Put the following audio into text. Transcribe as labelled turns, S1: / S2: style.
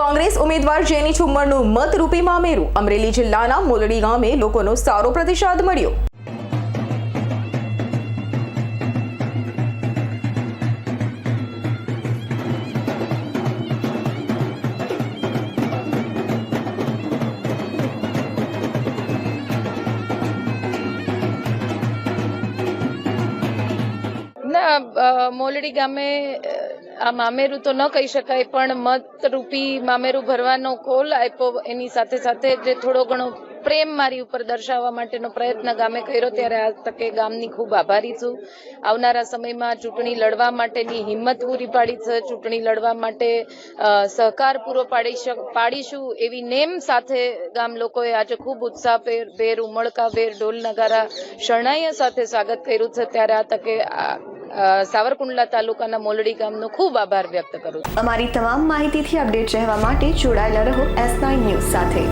S1: કોંગ્રેસ ઉમેદવાર જેની છુમ્મરનું મતરૂપી મામેરું અમરેલી જિલ્લાના મોલડી ગામે લોકોનો સારો પ્રતિસાદ મળ્યો.
S2: મોલડી ગામે આ મામેરું તો ન કહી શકાય, પણ મતરૂપી મામેરું ભરવાનો કોલ આપ્યો એની સાથે સાથે જે થોડો ઘણો પ્રેમ મારી ઉપર દર્શાવવા માટેનો પ્રયત્ન ગામે કર્યો, ત્યારે આ તકે ગામની ખૂબ આભારી છું. આવનારા સમયમાં ચૂંટણી લડવા માટેની હિંમત પૂરી પાડી છે, ચૂંટણી લડવા માટે સહકાર પૂરો પાડી પાડીશું એવી નેમ સાથે ગામ લોકોએ આજે ખૂબ ઉત્સાહભેર ભેર ઉમળકાભેર ઢોલ નગારા શરણાઈ સાથે સ્વાગત કર્યું છે, ત્યારે આ તકે સાવરકુંડલા તાલુકાના મોલડી ગામનો ખૂબ આભાર વ્યક્ત કરું
S3: અમારી તમામ માહિતીથી અપડેટ રહેવા માટે જોડાયેલા રહો એસ ન્યૂઝ સાથે.